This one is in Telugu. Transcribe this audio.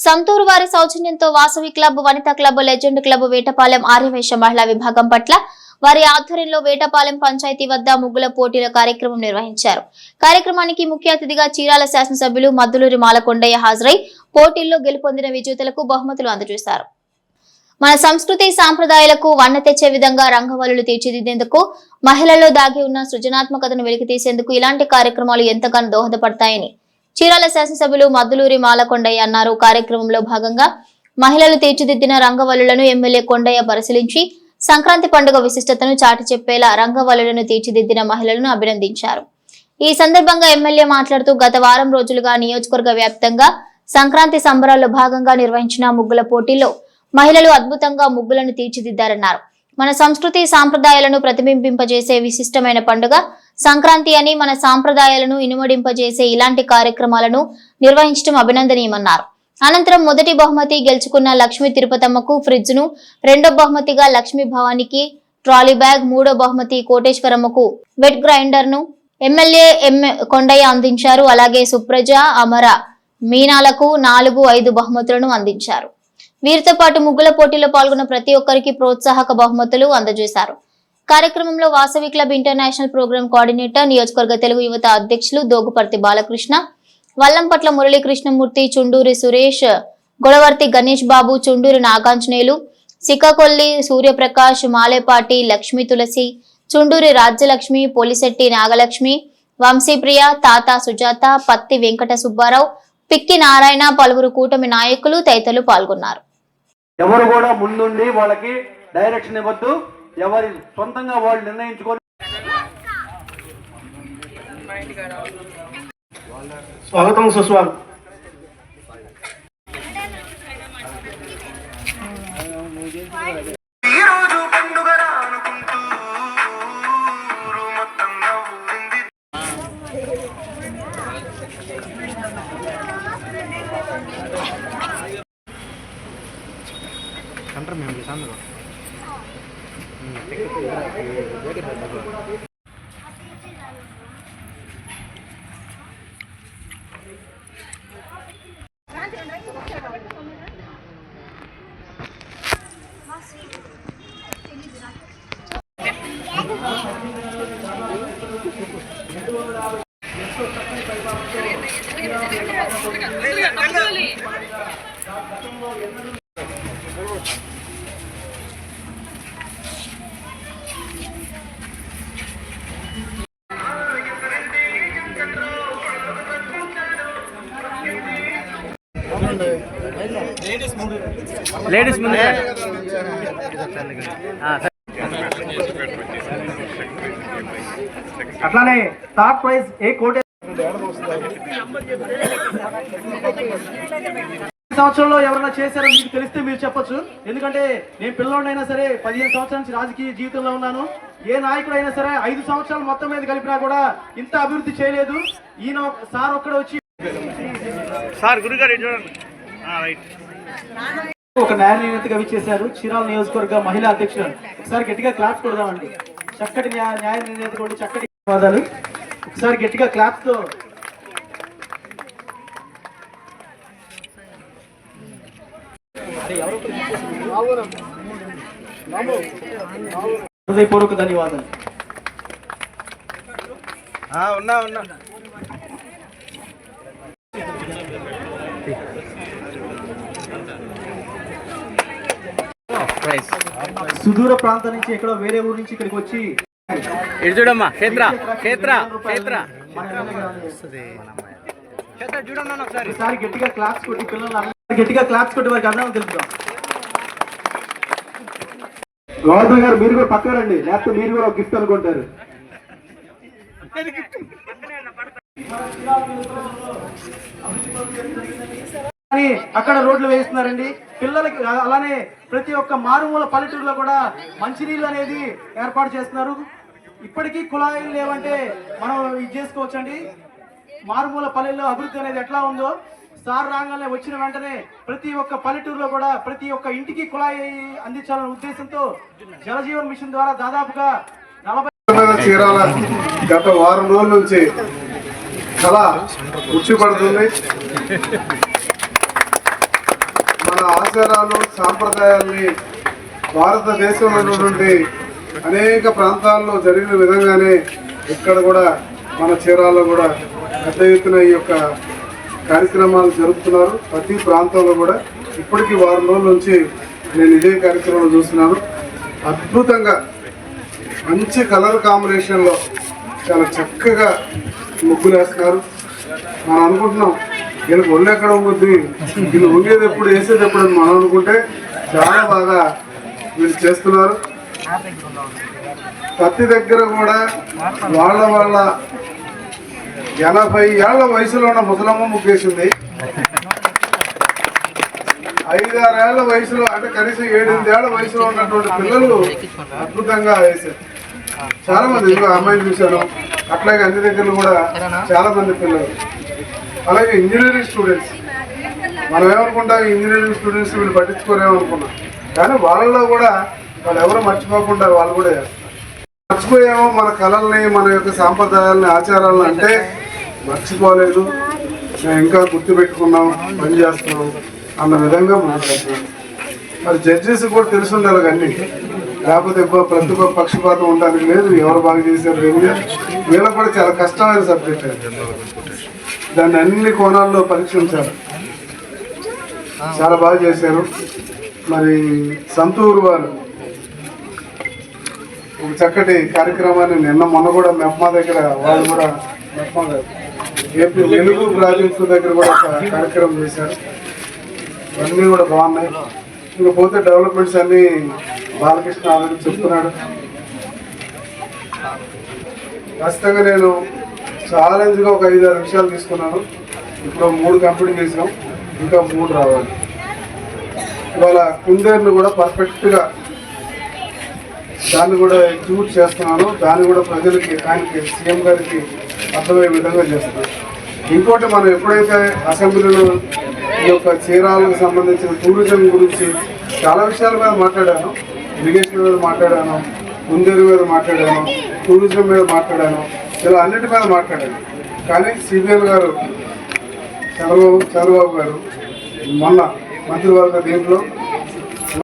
సంతూరు వారి సౌజన్యంతో Vasavi club Vanitha club legend club Vetapalem Aryavysya మహిళా విభాగం పట్ల వారి ఆధ్వర్యంలో వేటపాలెం పంచాయతీ వద్ద ముగ్గుల పోటీల కార్యక్రమం నిర్వహించారు. కార్యక్రమానికి ముఖ్య అతిథిగా చీరాల శాసనసభ్యులు మద్దులూరి మాలకొండయ్య హాజరై పోటీల్లో గెలుపొందిన విజేతలకు బహుమతులు అందజేశారు. మన సంస్కృతి సాంప్రదాయాలకు వన్న తెచ్చే విధంగా రంగవల్లులు తీర్చిదిద్దేందుకు మహిళల్లో దాగి ఉన్న సృజనాత్మకతను వెలికితీసేందుకు ఇలాంటి కార్యక్రమాలు ఎంతగానో దోహదపడతాయని చీరాల శాసనసభ్యులు మద్దులూరి మాలకొండయ్య అన్నారు. కార్యక్రమంలో భాగంగా మహిళలు తీర్చిదిద్దిన రంగవల్లులను ఎమ్మెల్యే కొండయ్య పరిశీలించి సంక్రాంతి పండుగ విశిష్టతను చాటి చెప్పేలా రంగవల్లులను తీర్చిదిద్దిన మహిళలను అభినందించారు. ఈ సందర్భంగా ఎమ్మెల్యే మాట్లాడుతూ గత వారం రోజులుగా నియోజకవర్గ వ్యాప్తంగా సంక్రాంతి సంబరాల్లో భాగంగా నిర్వహించిన ముగ్గుల పోటీల్లో మహిళలు అద్భుతంగా ముగ్గులను తీర్చిదిద్దారన్నారు. మన సంస్కృతి సాంప్రదాయాలను ప్రతిబింబింపజేసే విశిష్టమైన పండుగ సంక్రాంతి అని మన సాంప్రదాయాలను ఇనుమడింపజేసే ఇలాంటి కార్యక్రమాలను నిర్వహించడం అభినందనీయమన్నారు. అనంతరం మొదటి బహుమతి గెలుచుకున్న లక్ష్మీ తిరుపతమ్మకు ఫ్రిడ్జ్ను రెండో బహుమతిగా లక్ష్మీ భవానికి ట్రాలీ బ్యాగ్ మూడో బహుమతి కోటేశ్వరమ్మకు వెట్ గ్రైండర్ను ఎమ్మెల్యే ఎమ్మె కొండయ్య అందించారు. అలాగే సుప్రజ అమర మీనాలకు నాలుగు ఐదు బహుమతులను అందించారు. వీరితో పాటు ముగ్గుల పోటీలో పాల్గొన్న ప్రతి ఒక్కరికి ప్రోత్సాహక బహుమతులు అందజేశారు. కార్యక్రమంలో Vasavi club international program coordinator నియోజకవర్గ తెలుగు యువత అధ్యక్షులు దోగుపర్తి బాలకృష్ణ వల్లంపట్ల మురళీకృష్ణమూర్తి చుండూరి సురేష్ గొడవర్తి గణేష్ బాబు చుండూరి నాగాంజనేయులు సికాకొల్లి సూర్యప్రకాష్ మాలేపాటి లక్ష్మీ తులసి చుండూరి రాజ్యలక్ష్మి పోలిశెట్టి నాగలక్ష్మి వంశీప్రియ తాత సుజాత పత్తి వెంకట సుబ్బారావు పిక్కి నారాయణ పలువురు కూటమి నాయకులు తదితరులు పాల్గొన్నారు. ఎవరు కూడా ముందుండి వాళ్ళకి డైరెక్షన్ ఇవ్వద్దు. ఎవరి సొంతంగా వాళ్ళు నిర్ణయించుకొని స్వాగతం సుస్వాగతం. Sandro. Mm. లేడీస్ ముందు అట్లానే టాప్ ప్రైజ్ ఏ కోటే? సంవత్సరంలో ఎవరైనా చేశారో మీకు తెలిస్తే మీరు చెప్పొచ్చు. ఎందుకంటే నేను పిల్లోడైనా సరే పదిహేను సంవత్సరాల నుంచి రాజకీయ జీవితంలో ఉన్నాను. ఏ నాయకుడైనా సరే ఐదు సంవత్సరాలు మొత్తం మీద కలిపినా కూడా ఇంత అభివృద్ధి చేయలేదు. ఈయన సార్ ఒక్కడ వచ్చి సార్ గురుగారు రైట్. ఒక న్యాయ విచ్చేశారు. చీరాల నియోజకవర్గ మహిళా అధ్యక్షులు ఒకసారి గట్టిగా క్లాప్స్ కొడదామండి. చక్కటి న్యాయ న్యాయ నిర్ణేత కూడా చక్కటి ధన్యవాదాలు ఒకసారి గట్టిగా క్లాప్స్తో హృదయపూర్వక ధన్యవాదాలు. ఉన్నా ఉన్నా ప్రైస్ సుదూర ప్రాంతం నుంచి ఎక్కడో వేరే ఊరు నుంచి ఇక్కడికి వచ్చి ఇటు చూడమ్మా క్షేత్ర క్షేత్ర క్షేత్ర. గట్టిగా క్లాప్స్ కొట్టి పిల్లలు గట్టిగా క్లాప్స్ కొట్టి వారికి అర్థం తెలుపుదాం గౌరవ్ గారు మీరు కూడా పక్కన రండి. లేకపోతే మీరు కూడా ఒక గిఫ్ట్ అనుకుంటారు. కానీ అక్కడ రోడ్లు వేస్తున్నారండి. పిల్లలకి అలానే ప్రతి ఒక్క మారుమూల పల్లెటూరులో కూడా మంచినీళ్ళు అనేది ఏర్పాటు చేస్తున్నారు. ఇప్పటికీ కుళాయిలు లేవంటే మనం ఇది చేసుకోవచ్చండి. మారుమూల పల్లెల్లో అభివృద్ధి అనేది ఎట్లా ఉందో సార్ రాగానే వచ్చిన వెంటనే ప్రతి ఒక్క పల్లెటూరులో కూడా ప్రతి ఒక్క ఇంటికి కుళాయి అందించాలనే ఉద్దేశంతో జలజీవన్ మిషన్ ద్వారా దాదాపుగా నలభై చీరాల గత వారం రోజుల నుంచి చాలా ఉచ్చిపడుతుంది. ఆచారాలు సాంప్రదాయాల్ని భారతదేశంలో ఉన్నటువంటి అనేక ప్రాంతాల్లో జరిగిన విధంగానే ఇక్కడ కూడా మన చీరాల్లో కూడా పెద్ద ఎత్తున ఈ యొక్క కార్యక్రమాలు జరుపుతున్నారు. ప్రతి ప్రాంతంలో కూడా ఇప్పటికీ వారం రోజుల నుంచి నేను ఇదే కార్యక్రమం చూస్తున్నాను. అద్భుతంగా మంచి కలర్ కాంబినేషన్లో చాలా చక్కగా ముగ్గులు వేస్తున్నారు మనం అనుకుంటున్నాం వీళ్ళకి ఒళ్ళు ఎక్కడ ఉంటుంది వీళ్ళు ఉండేది ఎప్పుడు వేసేది ఎప్పుడు అని మనం అనుకుంటే చాలా బాగా వీళ్ళు చేస్తున్నారు. ప్రతి దగ్గర కూడా వాళ్ళ వాళ్ళ ఎనభై ఏళ్ళ వయసులో ఉన్న ముసలమ్మ ముగ్గేసింది. ఐదారేళ్ళ వయసులో అంటే కనీసం ఏడెనిమిదేళ్ళ వయసులో ఉన్నటువంటి పిల్లలు అద్భుతంగా వేశారు. చాలా మంది అమ్మాయిని చూశాను. అట్లాగే అన్ని దగ్గర కూడా చాలా మంది పిల్లలు. అలాగే ఇంజనీరింగ్ స్టూడెంట్స్. మనం ఏమనుకుంటాం ఇంజనీరింగ్ స్టూడెంట్స్ వీళ్ళు పట్టించుకోరేమనుకున్నాం. కానీ వాళ్ళలో కూడా వాళ్ళు ఎవరు మర్చిపోకుండా వాళ్ళు కూడా మర్చిపోయామో మన కళల్ని మన యొక్క సాంప్రదాయాలని ఆచారాలను అంటే మర్చిపోలేదు. మేము ఇంకా గుర్తుపెట్టుకున్నాం పని చేస్తున్నాం అన్న విధంగా మాట్లాడుతున్నాం. మరి జడ్జెస్ కూడా తెలిసి ఉండాలి కానీ లేకపోతే ఎక్కువ ప్రతి ఒక్క పక్షపాతం ఉండడానికి లేదు. ఎవరు బాగా చేశారు? వీళ్ళకి కూడా చాలా కష్టమైన సబ్జెక్ట్ అది. దాన్ని అన్ని కోణాల్లో పరీక్షించారు. చాలా బాగా చేశారు. మరి సంతూరు వారు ఒక చక్కటి కార్యక్రమాన్ని నిన్న మొన్న కూడా మెప్మా దగ్గర వాళ్ళు కూడా మెప్మా గారు. ఏపీ వెలుగు ప్రాజెక్టు దగ్గర కూడా ఒక కార్యక్రమం చేశారు. అన్నీ కూడా బాగున్నాయి. ఇంకా పోతే డెవలప్మెంట్స్ అన్నీ బాలకృష్ణ ఆల్రెడీ చెప్తున్నాడు. ఖచ్చితంగా నేను ఛాలెంజ్గా ఒక ఐదు ఆరు విషయాలు తీసుకున్నాను. ఇప్పుడు మూడు కంప్లీట్ చేసాం ఇంకా మూడు రావాలి. ఇవాళ కుందేరును కూడా పర్ఫెక్ట్గా దాన్ని కూడా ఎగ్జిక్యూట్ చేస్తున్నాను. దాన్ని కూడా ప్రజలకి ఆయనకి సీఎం గారికి అర్థమయ్యే విధంగా చేస్తున్నాను. ఇంకోటి మనం ఎప్పుడైతే అసెంబ్లీలో ఈ యొక్క చీరాలకు సంబంధించిన టూరిజం గురించి చాలా విషయాల మీద మాట్లాడాను ఇరిగేషన్ మీద మాట్లాడాను కుందేరు మీద మాట్లాడాను టూరిజం మీద మాట్లాడాను ఇలా అన్నిటి మీద మాట్లాడాలి కానీ సిబిఎల్ గారు చంద్రబాబు చంద్రబాబు గారు మొన్న మంత్రివర్గ దీంట్లో